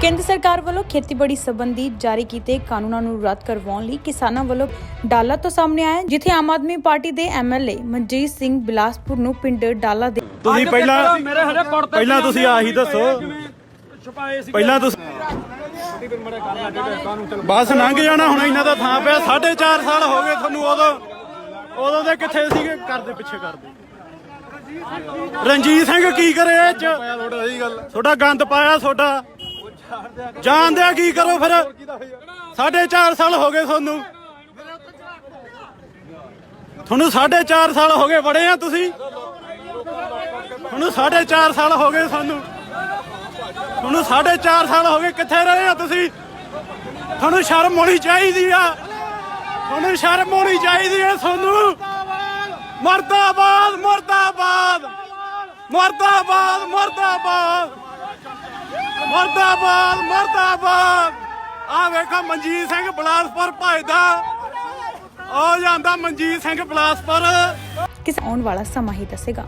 ਕੇਂਦਰ ਸਰਕਾਰ ਵੱਲੋਂ ਖੇਤੀਬਾੜੀ ਸੰਬੰਧੀ ਜਾਰੀ ਕੀਤੇ ਕਾਨੂੰਨਾਂ ਨੂੰ ਰੱਦ ਕਰਵਾਉਣ ਲਈ ਕਿਸਾਨਾਂ ਵੱਲੋਂ ਡਾਲਾ ਤੋਂ ਸਾਹਮਣੇ ਆਇਆ ਜਿੱਥੇ ਆਮ ਆਦਮੀ ਪਾਰਟੀ ਦੇ ਐਮਐਲਏ ਮਨਜੀਤ ਸਿੰਘ ਬਿਲਾਸਪੁਰ ਨੂੰ ਪਿੰਡ ਡਾਲਾ ਦੇ ਤੁਸੀਂ ਪਹਿਲਾਂ ਮੇਰੇ ਹਲੇ ਪੜਤੇ ਪਹਿਲਾਂ ਤੁਸੀਂ ਆਹੀ ਦੱਸੋ। ਛੁਪਾਏ ਸੀ ਪਹਿਲਾਂ ਤੁਸੀਂ ਬਸ ਲੰਘ ਜਾਣਾ ਹੁਣ ਇਹਨਾਂ ਦਾ ਥਾਂ ਪਿਆ। 4.5 ਸਾਲ ਹੋ ਗਏ ਤੁਹਾਨੂੰ ਉਦੋਂ। ਉਦੋਂ ਦੇ ਕਿੱਥੇ ਸੀਗੇ? ਕਰਦੇ ਪਿੱਛੇ ਕਰਦੇ ਰਣਜੀਤ ਸਿੰਘ ਕੀ ਕਰੇ ਇਹ ਚ? ਤੁਹਾਡਾ ਗੰਦ ਪਾਇਆ ਤੁਹਾਡਾ ਜਾਣਦੇ ਆ ਕੀ ਕਰੋ ਫਿਰ। 4.5 ਸਾਲ ਹੋ ਗਏ ਤੁਹਾਨੂੰ। ਤੁਹਾਨੂੰ 4.5 ਸਾਲ ਹੋ ਗਏ ਬੜੇ ਆ ਤੁਸੀਂ। ਤੁਹਾਨੂੰ 4.5 ਸਾਲ ਹੋ ਗਏ ਸਾਨੂੰ। ਤੁਹਾਨੂੰ 4.5 ਸਾਲ ਹੋ ਗਏ ਕਿੱਥੇ ਰਹੇ ਆ ਤੁਸੀਂ। ਤੁਹਾਨੂੰ ਸ਼ਰਮ ਹੋਣੀ ਚਾਹੀਦੀ ਆ। ਤੁਹਾਨੂੰ ਸ਼ਰਮ ਹੋਣੀ ਚਾਹੀਦੀ ਹੈ ਤੁਹਾਨੂੰ। ਮਰਦਾਬਾਦ ਮਰਦਾਬਾਦ। ਮਰਦਾਬਾਦ ਮਰਦਾਬਾਦ। ਮਰਦਾਬਾਦ ਮਰਦਾਬਾਦ। ਆ ਵੇਖੋ ਮਨਜੀਤ ਸਿੰਘ ਬਲਾਸਪੁਰ ਭਜਦਾ ਆ ਜਾਂਦਾ ਮਨਜੀਤ ਸਿੰਘ ਬਲਾਸਪੁਰ। ਕਿਸ ਆਉਣ ਵਾਲਾ ਸਮਾਂ ਹੀ ਦੱਸੇਗਾ।